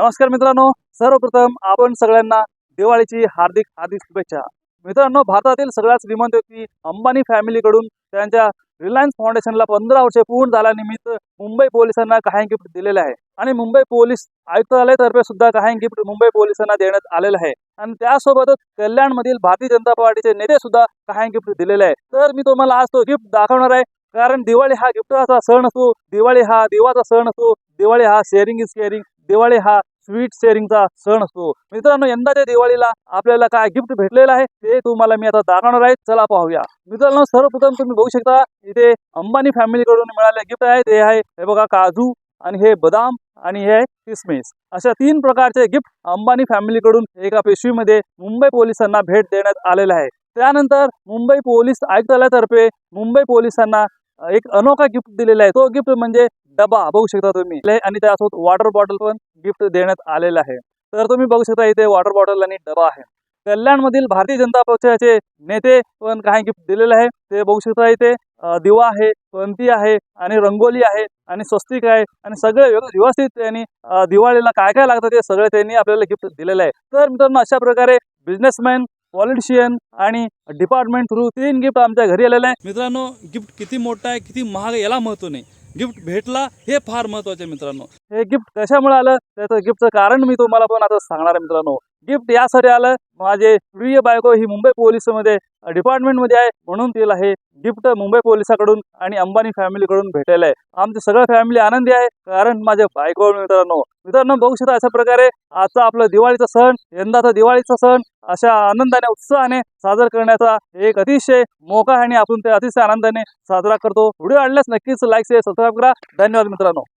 नमस्कार मित्रांनो सर्वप्रथम आपण सगळ्यांना दिवाळीची हार्दिक हार्दिक शुभेच्छा. मित्रांनो भारतातील सगळ्याच श्रीमंत व्यक्ती अंबानी फॅमिलीकडून त्यांच्या रिलायन्स फाउंडेशनला पंधरा वर्षे पूर्ण झाल्यानिमित्त मुंबई पोलिसांना काही गिफ्ट दिलेले आहे. आणि मुंबई पोलीस आयुक्तालयातर्फे सुद्धा काही गिफ्ट मुंबई पोलिसांना देण्यात आलेलं आहे. आणि त्यासोबतच कल्याणमधील भारतीय जनता पार्टीचे नेते सुद्धा काही गिफ्ट दिलेले आहे. तर मी तुम्हाला आज तो गिफ्ट दाखवणार आहे. कारण दिवाळी हा गिफ्टाचा सण असतो दिवाळी हा दिवाचा सण असतो दिवाळी हा शेअरिंग इज केअरिंग दिवाळी हा स्वीट शेअरिंगचा सण असतो. मित्रांनो यंदाच्या दिवाळीला आपल्याला काय गिफ्ट भेटलेलं आहे ते तुम्हाला मी आता दाखवणार आहे. चला पाहूया. मित्रांनो सर्वप्रथम तुम्ही बघू शकता इथे अंबानी फॅमिलीकडून मिळाले गिफ्ट आहे. ते आहे हे बघा काजू आणि हे बदाम आणि हे आहे किसमिस. अशा तीन प्रकारचे गिफ्ट अंबानी फॅमिलीकडून एका पेशवीमध्ये मुंबई पोलिसांना भेट देण्यात आलेलं आहे. त्यानंतर मुंबई पोलीस आयुक्तालयातर्फे मुंबई पोलिसांना एक अनोखा गिफ्ट दिलेला आहे. तो गिफ्ट म्हणजे डबा बघू शकता तुम्ही. आणि त्यासोबत वॉटर बॉटल पण गिफ्ट देण्यात आलेलं आहे. तर तुम्ही बघू शकता इथे वॉटर बॉटल आणि डबा आहे. कल्याणमधील भारतीय जनता पक्षाचे नेते पण काही गिफ्ट दिलेले आहे. ते बघू शकता इथे दिवा आहे पंती आहे आणि रंगोली आहे आणि स्वस्तिक आहे आणि सगळे व्यवस्थित त्यांनी दिवाळीला काय काय लागतं ते सगळे त्यांनी आपल्याला गिफ्ट दिलेलं आहे. तर मित्रांनो अशा प्रकारे बिझनेसमॅन पॉलिटिशियन आणि डिपार्टमेंट थ्रू तीन गिफ्ट आमच्या घरी आलेले आहे मित्रांनो गिफ्ट किती मोठा आहे किती महाग याला महत्त्व नाही. गिफ्ट भेटला हे फार महत्त्वाचे मित्रांनो. हे गिफ्ट कशामुळे आलं? त्याचं गिफ्टचं कारण मी तुम्हाला पण आता सांगणार आहे मित्रांनो. गिफ्ट यासाठी आलं. माझे प्रिय बायको ही मुंबई पोलिसमध्ये डिपार्टमेंटमध्ये आहे. म्हणून तिला हे गिफ्ट मुंबई पोलिसाकडून आणि अंबानी फॅमिलीकडून भेटायला आहे. आमची सगळं फॅमिली आनंदी आहे. कारण माझ्या बायको मित्रांनो. मित्रांनो बघू शकता अशा प्रकारे आजचा आपला दिवाळीचा सण यंदाचा दिवाळीचा सण अशा आनंदाने उत्साहाने साजरा करण्याचा एक अतिशय मोका आणि आपण ते अतिशय आनंदाने साजरा करतो. व्हिडिओ आणल्यास नक्कीच लाईक शेअर सबस्क्राईब करा. धन्यवाद मित्रांनो.